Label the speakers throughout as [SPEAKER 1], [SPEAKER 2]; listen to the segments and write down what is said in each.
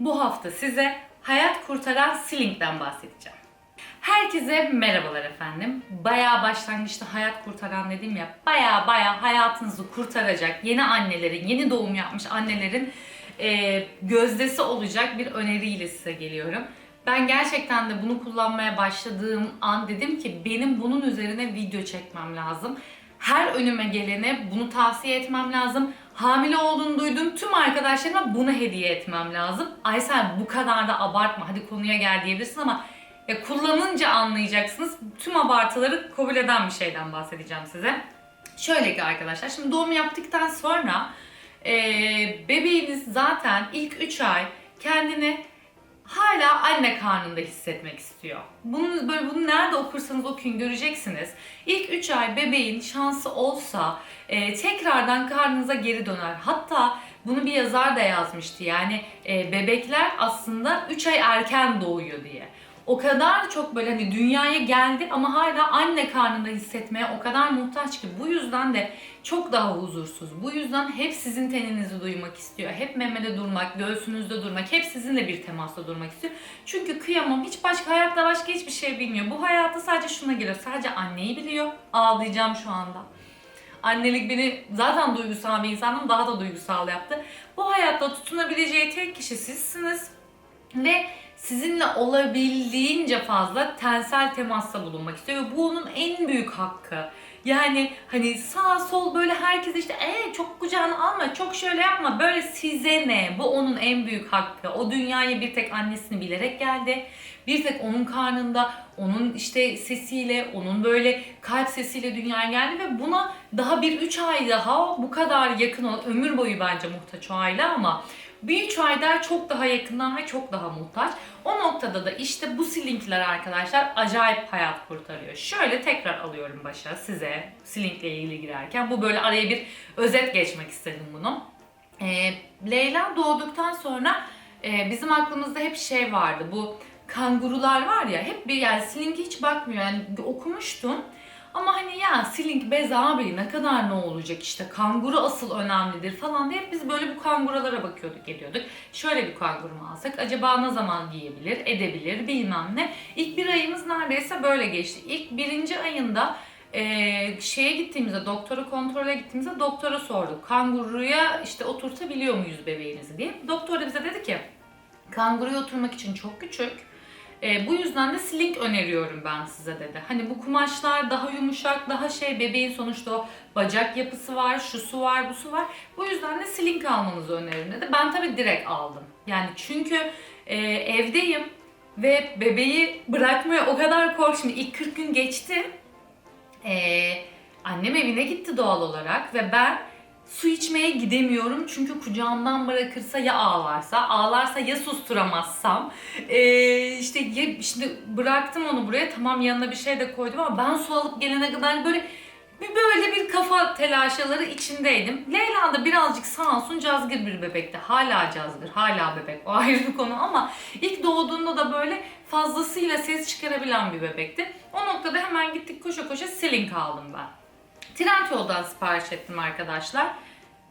[SPEAKER 1] Bu hafta size hayat kurtaran Sling'den bahsedeceğim. Herkese merhabalar efendim. Bayağı başlangıçta hayat kurtaran dedim ya, bayağı bayağı hayatınızı kurtaracak yeni annelerin, yeni doğum yapmış annelerin e, gözdesi olacak bir öneriyle size geliyorum. Ben gerçekten de bunu kullanmaya başladığım an dedim ki benim bunun üzerine video çekmem lazım. Her önüme gelene bunu tavsiye etmem lazım. Hamile olduğunu duydum tüm arkadaşlarıma bunu hediye etmem lazım. Aysel bu kadar da abartma hadi konuya gel diyebilirsin ama ya kullanınca anlayacaksınız. Tüm abartıları kabul eden bir şeyden bahsedeceğim size. Şöyle ki arkadaşlar şimdi doğum yaptıktan sonra e, bebeğiniz zaten ilk 3 ay kendini hala anne karnında hissetmek istiyor. Bunu böyle bunu nerede okursanız okuyun göreceksiniz. İlk 3 ay bebeğin şansı olsa e, tekrardan karnınıza geri döner. Hatta bunu bir yazar da yazmıştı. Yani e, bebekler aslında 3 ay erken doğuyor diye. O kadar çok böyle hani dünyaya geldi ama hala anne karnında hissetmeye o kadar muhtaç ki bu yüzden de çok daha huzursuz. Bu yüzden hep sizin teninizi duymak istiyor. Hep memede durmak, göğsünüzde durmak, hep sizinle bir temasta durmak istiyor. Çünkü kıyamam hiç başka hayatta başka hiçbir şey bilmiyor. Bu hayatta sadece şuna giriyor. Sadece anneyi biliyor. Ağlayacağım şu anda. Annelik beni zaten duygusal bir insanım daha da duygusal yaptı. Bu hayatta tutunabileceği tek kişi sizsiniz. Ve sizinle olabildiğince fazla tensel temasta bulunmak istiyor ve bu onun en büyük hakkı. Yani hani sağ sol böyle herkes işte ee çok kucağına alma, çok şöyle yapma, böyle size ne? Bu onun en büyük hakkı. O dünyaya bir tek annesini bilerek geldi. Bir tek onun karnında, onun işte sesiyle, onun böyle kalp sesiyle dünyaya geldi ve buna daha bir üç ay daha bu kadar yakın olan, ömür boyu bence muhtaç o aile ama bir üç ayda çok daha yakından ve çok daha muhtaç. O noktada da işte bu slinkler arkadaşlar acayip hayat kurtarıyor. Şöyle tekrar alıyorum başa size slinkle ilgili girerken. Bu böyle araya bir özet geçmek istedim bunu. Ee, Leyla doğduktan sonra e, bizim aklımızda hep şey vardı. Bu kangurular var ya hep bir yani slinki hiç bakmıyor. Yani okumuştum. Ama hani ya Slink bez abi ne kadar ne olacak işte kanguru asıl önemlidir falan diye biz böyle bu kangurulara bakıyorduk geliyorduk. Şöyle bir kanguru mu alsak acaba ne zaman giyebilir edebilir bilmem ne. İlk bir ayımız neredeyse böyle geçti. İlk birinci ayında e, şeye gittiğimizde doktora kontrole gittiğimizde doktora sorduk. Kanguruya işte oturtabiliyor muyuz bebeğinizi diye. Doktor da bize dedi ki kanguruya oturmak için çok küçük. E, bu yüzden de sling öneriyorum ben size dedi. Hani bu kumaşlar daha yumuşak, daha şey bebeğin sonuçta o bacak yapısı var, şusu var, busu var. Bu yüzden de sling almanızı öneririm dedi. Ben tabii direkt aldım. Yani çünkü e, evdeyim ve bebeği bırakmaya o kadar korktum. İlk 40 gün geçti. E, annem evine gitti doğal olarak ve ben su içmeye gidemiyorum çünkü kucağımdan bırakırsa ya ağlarsa, ağlarsa ya susturamazsam. Ee, işte ya, şimdi bıraktım onu buraya tamam yanına bir şey de koydum ama ben su alıp gelene kadar böyle bir böyle bir kafa telaşaları içindeydim. Leyla da birazcık sağ olsun cazgır bir bebekti. Hala cazgır, hala bebek. O ayrı bir konu ama ilk doğduğunda da böyle fazlasıyla ses çıkarabilen bir bebekti. O noktada hemen gittik koşa koşa Slink aldım ben. Trendyol'dan sipariş ettim arkadaşlar.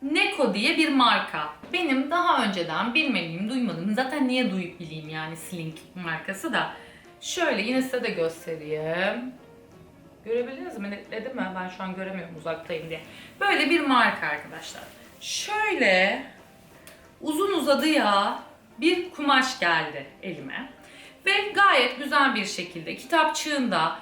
[SPEAKER 1] Neko diye bir marka. Benim daha önceden bilmediğim, duymadığım, zaten niye duyup bileyim yani Slink markası da. Şöyle yine size de göstereyim. Görebildiniz mi? Netledim mi? Ben şu an göremiyorum uzaktayım diye. Böyle bir marka arkadaşlar. Şöyle uzun uzadıya bir kumaş geldi elime. Ve gayet güzel bir şekilde kitapçığında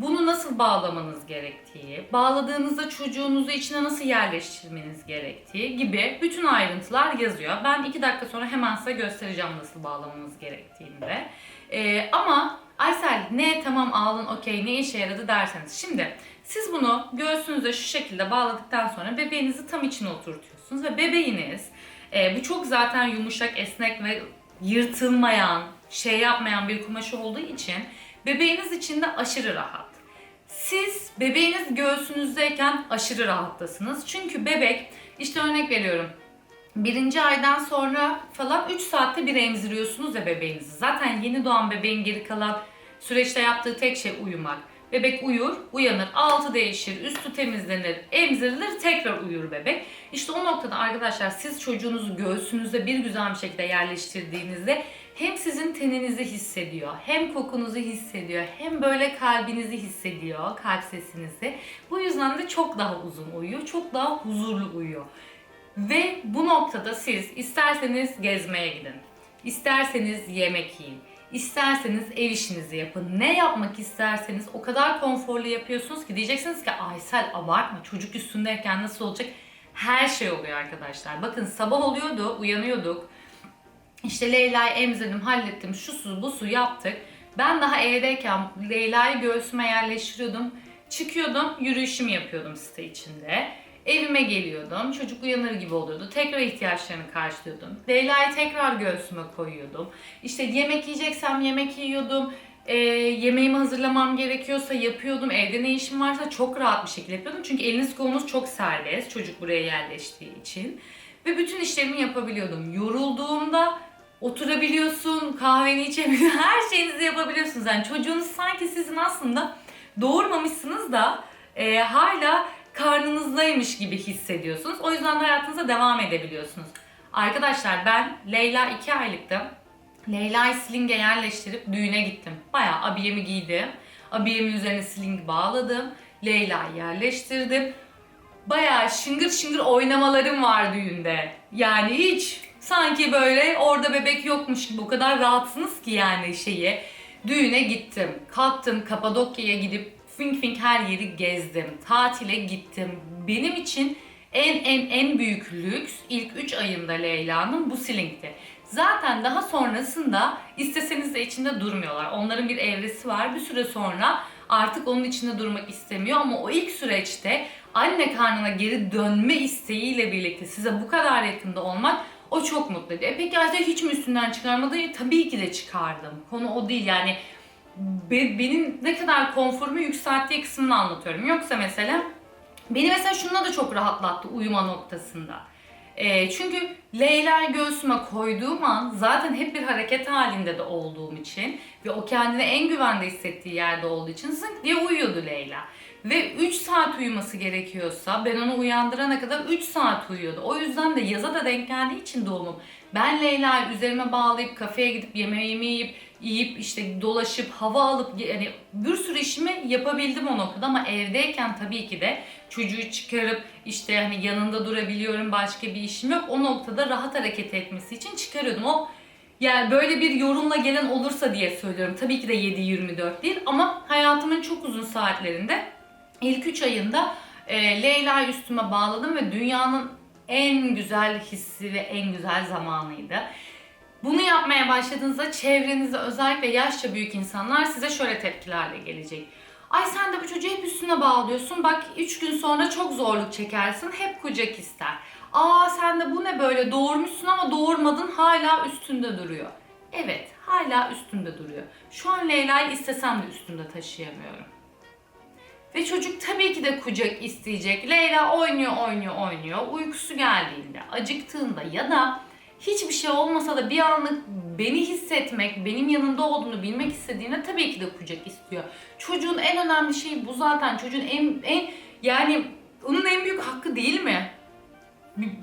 [SPEAKER 1] bunu nasıl bağlamanız gerektiği, bağladığınızda çocuğunuzu içine nasıl yerleştirmeniz gerektiği gibi bütün ayrıntılar yazıyor. Ben iki dakika sonra hemen size göstereceğim nasıl bağlamanız gerektiğini de. Ee, ama Aysel ne tamam aldın okey ne işe yaradı derseniz. Şimdi siz bunu göğsünüze şu şekilde bağladıktan sonra bebeğinizi tam içine oturtuyorsunuz ve bebeğiniz e, bu çok zaten yumuşak, esnek ve yırtılmayan, şey yapmayan bir kumaşı olduğu için bebeğiniz için de aşırı rahat. Siz bebeğiniz göğsünüzdeyken aşırı rahattasınız. Çünkü bebek işte örnek veriyorum birinci aydan sonra falan 3 saatte bir emziriyorsunuz ya bebeğinizi. Zaten yeni doğan bebeğin geri kalan süreçte yaptığı tek şey uyumak. Bebek uyur, uyanır, altı değişir, üstü temizlenir, emzirilir, tekrar uyur bebek. İşte o noktada arkadaşlar siz çocuğunuzu göğsünüze bir güzel bir şekilde yerleştirdiğinizde hem sizin teninizi hissediyor, hem kokunuzu hissediyor, hem böyle kalbinizi hissediyor, kalp sesinizi. Bu yüzden de çok daha uzun uyuyor, çok daha huzurlu uyuyor. Ve bu noktada siz isterseniz gezmeye gidin, isterseniz yemek yiyin, isterseniz ev işinizi yapın. Ne yapmak isterseniz o kadar konforlu yapıyorsunuz ki diyeceksiniz ki Aysel abartma çocuk üstündeyken nasıl olacak? Her şey oluyor arkadaşlar. Bakın sabah oluyordu, uyanıyorduk. İşte Leyla'yı emzirdim, hallettim, şu su, bu su yaptık. Ben daha evdeyken Leyla'yı göğsüme yerleştiriyordum. Çıkıyordum, yürüyüşümü yapıyordum site içinde. Evime geliyordum, çocuk uyanır gibi oluyordu. Tekrar ihtiyaçlarını karşılıyordum. Leyla'yı tekrar göğsüme koyuyordum. İşte yemek yiyeceksem yemek yiyordum. Ee, yemeğimi hazırlamam gerekiyorsa yapıyordum. Evde ne işim varsa çok rahat bir şekilde yapıyordum. Çünkü eliniz kolunuz çok serbest çocuk buraya yerleştiği için. Ve bütün işlerimi yapabiliyordum. Yorulduğumda oturabiliyorsun, kahveni içebiliyorsun, her şeyinizi yapabiliyorsunuz. Yani çocuğunuz sanki sizin aslında doğurmamışsınız da e, hala karnınızdaymış gibi hissediyorsunuz. O yüzden de hayatınıza devam edebiliyorsunuz. Arkadaşlar ben Leyla 2 aylıktım. Leyla'yı slinge yerleştirip düğüne gittim. Bayağı abiyemi giydim. Abiyemin üzerine sling bağladım. Leyla'yı yerleştirdim. Bayağı şıngır şıngır oynamalarım var düğünde. Yani hiç sanki böyle orada bebek yokmuş gibi o kadar rahatsınız ki yani şeyi. Düğüne gittim. Kalktım Kapadokya'ya gidip fink fink her yeri gezdim. Tatile gittim. Benim için en en en büyük lüks ilk 3 ayında Leyla'nın bu slingti. Zaten daha sonrasında isteseniz de içinde durmuyorlar. Onların bir evresi var. Bir süre sonra artık onun içinde durmak istemiyor ama o ilk süreçte anne karnına geri dönme isteğiyle birlikte size bu kadar yakında olmak o çok mutlu ediyor. E peki Ayşe hiç mi üstünden çıkarmadı? Tabii ki de çıkardım. Konu o değil yani be- benim ne kadar konforumu yükselttiği kısmını anlatıyorum. Yoksa mesela beni mesela şununla da çok rahatlattı uyuma noktasında. E, çünkü Leyla'yı göğsüme koyduğum an zaten hep bir hareket halinde de olduğum için ve o kendini en güvende hissettiği yerde olduğu için zınk diye uyuyordu Leyla. Ve 3 saat uyuması gerekiyorsa ben onu uyandırana kadar 3 saat uyuyordu. O yüzden de yaza da denk geldiği için doğumum. Ben Leyla'yı üzerime bağlayıp kafeye gidip yemeğimi yiyip yiyip işte dolaşıp hava alıp yani bir sürü işimi yapabildim o noktada ama evdeyken tabii ki de çocuğu çıkarıp işte hani yanında durabiliyorum başka bir işim yok. O noktada rahat hareket etmesi için çıkarıyordum. O yani böyle bir yorumla gelen olursa diye söylüyorum. Tabii ki de 7-24 değil ama hayatımın çok uzun saatlerinde ilk 3 ayında e, Leyla'yı üstüme bağladım ve dünyanın en güzel hissi ve en güzel zamanıydı. Bunu yapmaya başladığınızda çevrenizde özellikle yaşça büyük insanlar size şöyle tepkilerle gelecek. Ay sen de bu çocuğu hep üstüne bağlıyorsun. Bak 3 gün sonra çok zorluk çekersin. Hep kucak ister. Aa sen de bu ne böyle doğurmuşsun ama doğurmadın hala üstünde duruyor. Evet hala üstünde duruyor. Şu an Leyla'yı istesem de üstümde taşıyamıyorum. Ve çocuk tabii ki de kucak isteyecek. Leyla oynuyor, oynuyor, oynuyor. Uykusu geldiğinde, acıktığında ya da hiçbir şey olmasa da bir anlık beni hissetmek, benim yanında olduğunu bilmek istediğinde tabii ki de kucak istiyor. Çocuğun en önemli şeyi bu zaten. Çocuğun en, en yani onun en büyük hakkı değil mi?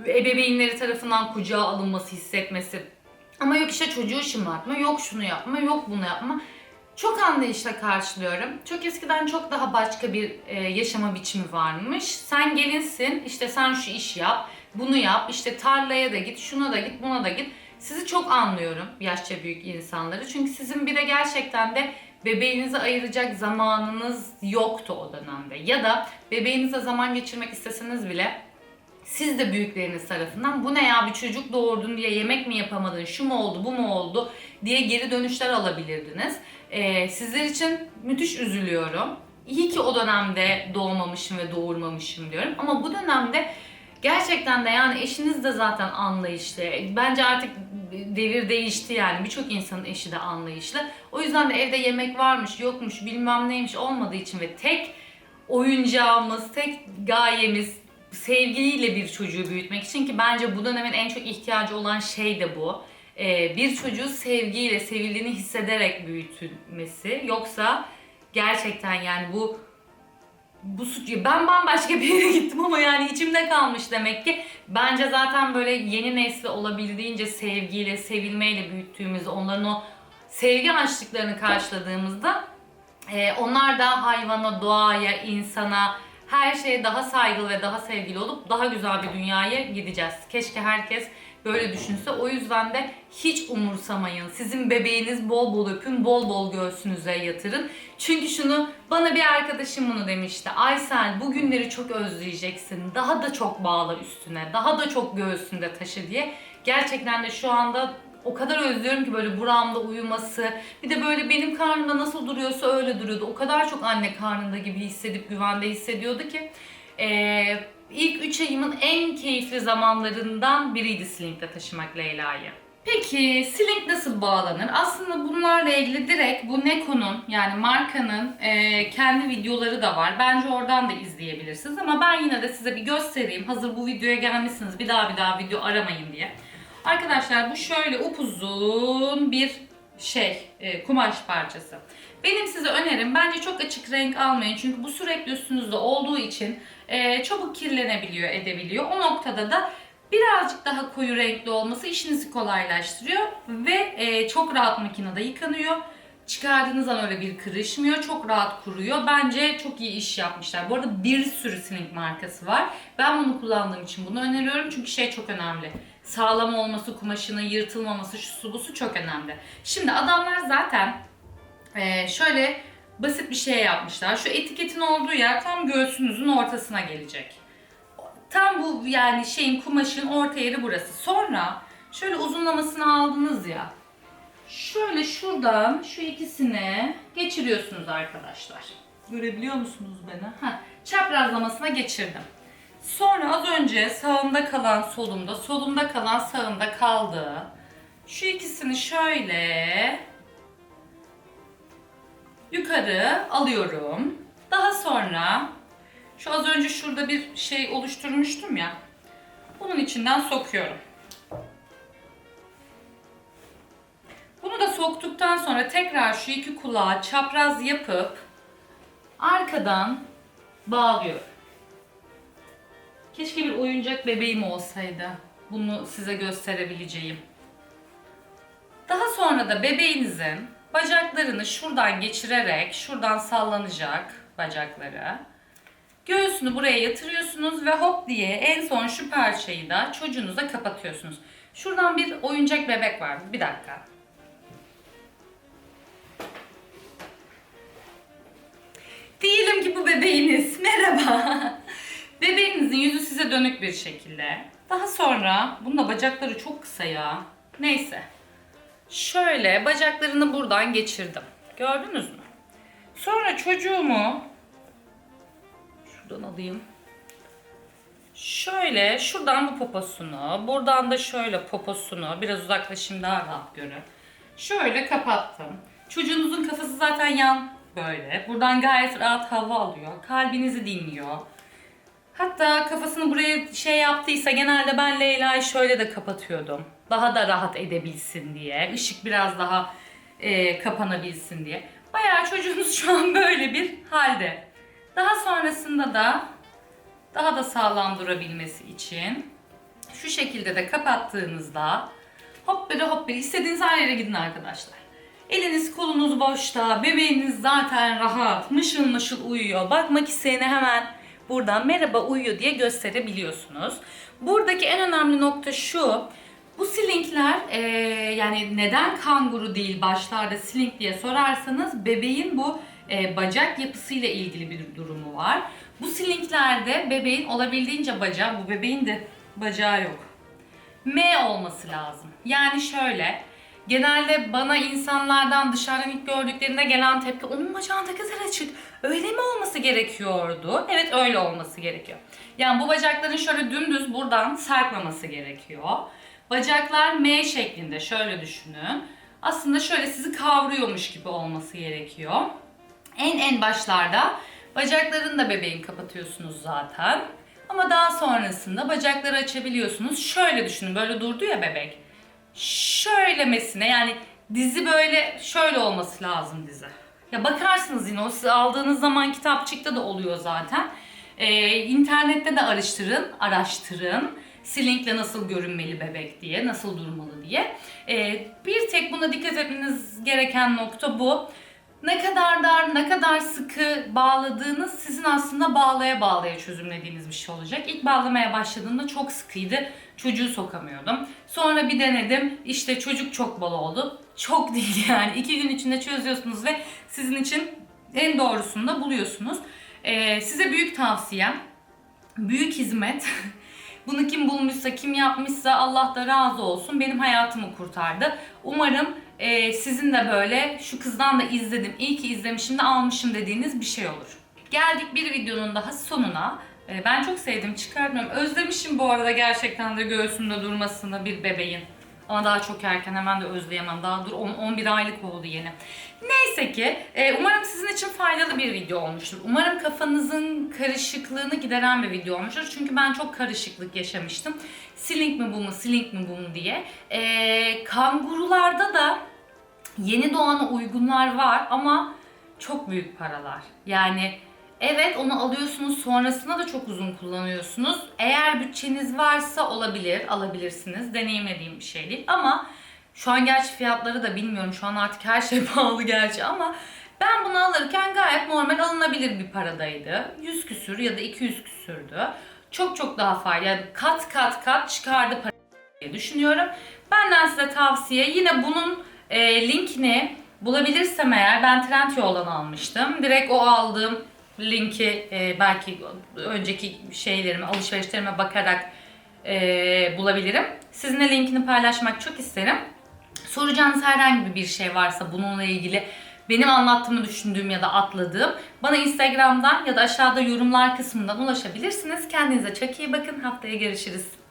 [SPEAKER 1] Ebeveynleri tarafından kucağa alınması, hissetmesi. Ama yok işte çocuğu şımartma, yok şunu yapma, yok bunu yapma. Çok anlayışla karşılıyorum. Çok eskiden çok daha başka bir e, yaşama biçimi varmış. Sen gelinsin, işte sen şu işi yap, bunu yap, işte tarlaya da git, şuna da git, buna da git. Sizi çok anlıyorum yaşça büyük insanları. Çünkü sizin bir de gerçekten de bebeğinizi ayıracak zamanınız yoktu o dönemde. Ya da bebeğinize zaman geçirmek isteseniz bile siz de büyükleriniz tarafından bu ne ya bir çocuk doğurdun diye yemek mi yapamadın, şu mu oldu, bu mu oldu diye geri dönüşler alabilirdiniz. Ee, sizler için müthiş üzülüyorum. İyi ki o dönemde doğmamışım ve doğurmamışım diyorum. Ama bu dönemde gerçekten de yani eşiniz de zaten anlayışlı. Bence artık devir değişti yani. Birçok insanın eşi de anlayışlı. O yüzden de evde yemek varmış, yokmuş, bilmem neymiş olmadığı için ve tek oyuncağımız, tek gayemiz sevgiyle bir çocuğu büyütmek için ki bence bu dönemin en çok ihtiyacı olan şey de bu. Ee, bir çocuğu sevgiyle, sevildiğini hissederek büyütülmesi. Yoksa Gerçekten yani bu bu suç ben bambaşka bir yere gittim ama yani içimde kalmış demek ki. Bence zaten böyle yeni nesli olabildiğince sevgiyle, sevilmeyle büyüttüğümüzde, onların o sevgi açlıklarını karşıladığımızda e, onlar da hayvana, doğaya, insana, her şeye daha saygılı ve daha sevgili olup daha güzel bir dünyaya gideceğiz. Keşke herkes böyle düşünse. O yüzden de hiç umursamayın. Sizin bebeğiniz bol bol öpün, bol bol göğsünüze yatırın. Çünkü şunu bana bir arkadaşım bunu demişti. Aysel bu günleri çok özleyeceksin. Daha da çok bağla üstüne. Daha da çok göğsünde taşı diye. Gerçekten de şu anda o kadar özlüyorum ki böyle buramda uyuması. Bir de böyle benim karnımda nasıl duruyorsa öyle duruyordu. O kadar çok anne karnında gibi hissedip güvende hissediyordu ki. Ee, ilk 3 ayımın en keyifli zamanlarından biriydi Slink'te taşımak Leyla'yı. Peki Slink nasıl bağlanır? Aslında bunlarla ilgili direkt bu Neko'nun yani markanın e, kendi videoları da var. Bence oradan da izleyebilirsiniz ama ben yine de size bir göstereyim. Hazır bu videoya gelmişsiniz bir daha bir daha video aramayın diye. Arkadaşlar bu şöyle upuzun bir şey e, kumaş parçası. Benim size önerim bence çok açık renk almayın çünkü bu sürekli üstünüzde olduğu için e, çabuk kirlenebiliyor, edebiliyor. O noktada da birazcık daha koyu renkli olması işinizi kolaylaştırıyor ve e, çok rahat makinede yıkanıyor. Çıkardığınız an öyle bir kırışmıyor. Çok rahat kuruyor. Bence çok iyi iş yapmışlar. Bu arada bir sürü Slink markası var. Ben bunu kullandığım için bunu öneriyorum. Çünkü şey çok önemli. Sağlam olması, kumaşının yırtılmaması, şu su bu su çok önemli. Şimdi adamlar zaten e, şöyle basit bir şey yapmışlar. Şu etiketin olduğu yer tam göğsünüzün ortasına gelecek. Tam bu yani şeyin kumaşın orta yeri burası. Sonra şöyle uzunlamasını aldınız ya. Şöyle şuradan şu ikisini geçiriyorsunuz arkadaşlar. Görebiliyor musunuz beni? Heh, çaprazlamasına geçirdim. Sonra az önce sağımda kalan solumda, solumda kalan sağımda kaldı. Şu ikisini şöyle yukarı alıyorum. Daha sonra şu az önce şurada bir şey oluşturmuştum ya. Bunun içinden sokuyorum. Bunu da soktuktan sonra tekrar şu iki kulağı çapraz yapıp arkadan bağlıyorum. Keşke bir oyuncak bebeğim olsaydı. Bunu size gösterebileceğim. Daha sonra da bebeğinizin bacaklarını şuradan geçirerek, şuradan sallanacak bacakları. Göğsünü buraya yatırıyorsunuz ve hop diye en son şu parçayı da çocuğunuza kapatıyorsunuz. Şuradan bir oyuncak bebek var. Bir dakika. Diyelim ki bu bebeğiniz. Merhaba. Bebeğinizin yüzü size dönük bir şekilde. Daha sonra, bunun da bacakları çok kısa ya. Neyse. Şöyle bacaklarını buradan geçirdim. Gördünüz mü? Sonra çocuğumu şuradan alayım. Şöyle şuradan bu poposunu, buradan da şöyle poposunu, biraz uzaklaşayım daha rahat görün. Şöyle kapattım. Çocuğunuzun kafası zaten yan böyle. Buradan gayet rahat hava alıyor. Kalbinizi dinliyor. Hatta kafasını buraya şey yaptıysa genelde ben Leyla'yı şöyle de kapatıyordum. Daha da rahat edebilsin diye. Işık biraz daha e, kapanabilsin diye. Bayağı çocuğunuz şu an böyle bir halde. Daha sonrasında da daha da sağlam durabilmesi için şu şekilde de kapattığınızda hop biri hop biri istediğiniz her yere gidin arkadaşlar. Eliniz kolunuz boşta, bebeğiniz zaten rahat, mışıl mışıl uyuyor. Bakmak isteyene hemen buradan merhaba uyuyor diye gösterebiliyorsunuz. Buradaki en önemli nokta şu. Bu slinkler eee, yani neden kanguru değil başlarda slink diye sorarsanız bebeğin bu eee, bacak yapısıyla ilgili bir durumu var. Bu slinklerde bebeğin olabildiğince bacağı, bu bebeğin de bacağı yok. M olması lazım. Yani şöyle, genelde bana insanlardan dışarıdan ilk gördüklerinde gelen tepki onun bacağı ne kadar açık. Öyle mi olması gerekiyordu? Evet öyle olması gerekiyor. Yani bu bacakların şöyle dümdüz buradan sarkmaması gerekiyor. Bacaklar M şeklinde şöyle düşünün. Aslında şöyle sizi kavruyormuş gibi olması gerekiyor. En en başlarda bacaklarını da bebeğin kapatıyorsunuz zaten. Ama daha sonrasında bacakları açabiliyorsunuz. Şöyle düşünün böyle durdu ya bebek. Şöylemesine yani dizi böyle şöyle olması lazım dizi. Ya bakarsınız yine o siz aldığınız zaman kitapçıkta da oluyor zaten. Ee, internette de araştırın, araştırın. Slink'le nasıl görünmeli bebek diye, nasıl durmalı diye. Ee, bir tek buna dikkat etmeniz gereken nokta bu. Ne kadar dar, ne kadar sıkı bağladığınız sizin aslında bağlaya bağlaya çözümlediğiniz bir şey olacak. İlk bağlamaya başladığımda çok sıkıydı. Çocuğu sokamıyordum. Sonra bir denedim. İşte çocuk çok bal oldu. Çok değil yani. iki gün içinde çözüyorsunuz ve sizin için en doğrusunu da buluyorsunuz. Ee, size büyük tavsiyem, büyük hizmet. Bunu kim bulmuşsa, kim yapmışsa Allah da razı olsun. Benim hayatımı kurtardı. Umarım e, sizin de böyle şu kızdan da izledim, iyi ki izlemişim de almışım dediğiniz bir şey olur. Geldik bir videonun daha sonuna. E, ben çok sevdim, çıkartmıyorum. Özlemişim bu arada gerçekten de göğsümde durmasını bir bebeğin. Ama daha çok erken hemen de özleyemem. Daha dur 10 11 aylık oldu yeni. Neyse ki e, umarım sizin için faydalı bir video olmuştur. Umarım kafanızın karışıklığını gideren bir video olmuştur. Çünkü ben çok karışıklık yaşamıştım. Sling mi bu mu, sling mi bu mu diye. E, kangurularda da yeni doğana uygunlar var ama çok büyük paralar. Yani evet onu alıyorsunuz sonrasında da çok uzun kullanıyorsunuz. Eğer bütçeniz varsa olabilir, alabilirsiniz. Deneyimlediğim bir şey değil ama şu an gerçi fiyatları da bilmiyorum. Şu an artık her şey pahalı gerçi ama ben bunu alırken gayet normal alınabilir bir paradaydı. 100 küsür ya da 200 küsürdü. Çok çok daha faydalı. Yani kat kat kat çıkardı para diye düşünüyorum. Benden size tavsiye yine bunun e, linkini bulabilirsem eğer ben Trendyol'dan almıştım. Direkt o aldığım linki e, belki önceki şeylerime, alışverişlerime bakarak e, bulabilirim. Sizinle linkini paylaşmak çok isterim. Soracağınız herhangi bir şey varsa bununla ilgili benim anlattığımı düşündüğüm ya da atladığım bana Instagram'dan ya da aşağıda yorumlar kısmından ulaşabilirsiniz. Kendinize çok iyi bakın. Haftaya görüşürüz.